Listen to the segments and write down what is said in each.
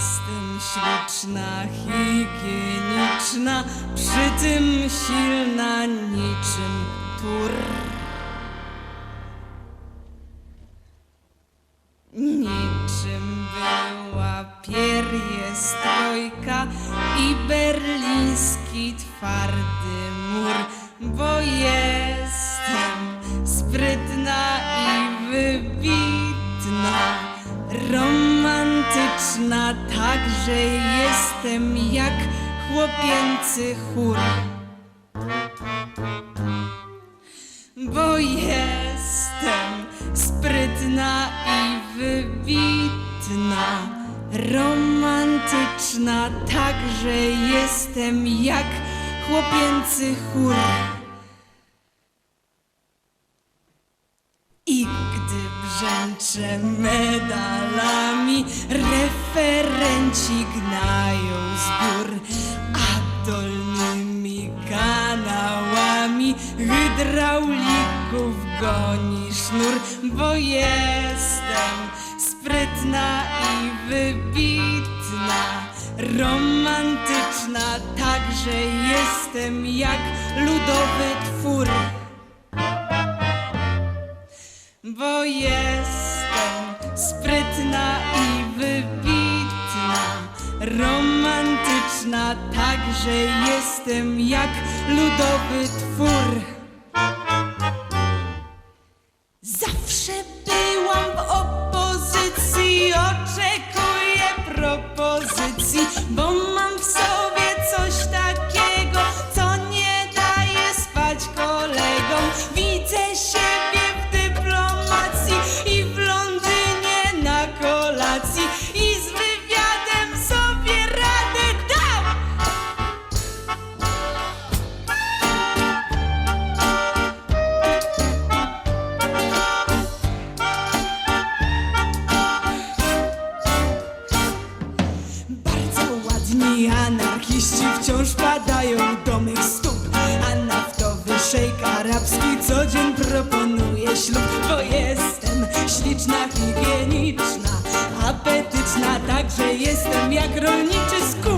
Jestem śliczna, higieniczna, przy tym silna niczym tur. Niczym była strojka i berliński twardy romantyczna, także jestem jak chłopięcy chór. Bo jestem sprytna i wybitna, romantyczna, także jestem jak chłopięcy chór. Gdy brzęczę medalami, referenci gnają z gór, a dolnymi kanałami hydraulików goni sznur, bo jestem sprytna i wybitna, romantyczna, także jestem jak ludowy twór bo jestem sprytna i wybitna, romantyczna, także jestem jak ludowy twór. I z wywiadem sobie radę dam. Bardzo ładni anarchiści wciąż padają do mych stóp A naftowy szejk arabski co dzień proponuje ślub Bo jestem śliczna, higieniczna, apetyczna Także jestem jak rolniczy skup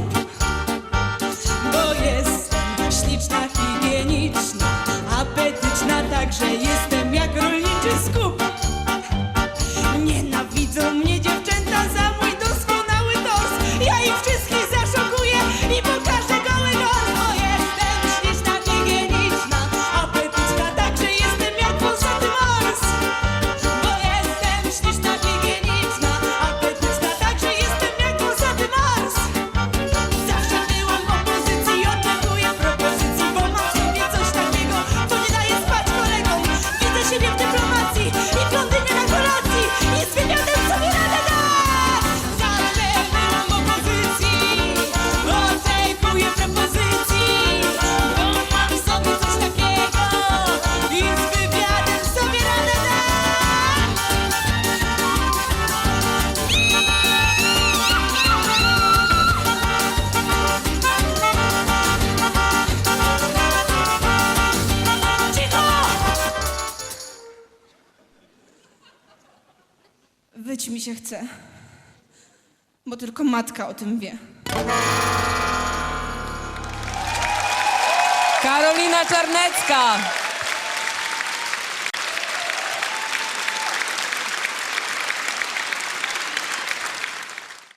Mi się chce, bo tylko matka o tym wie. Karolina Czarnecka.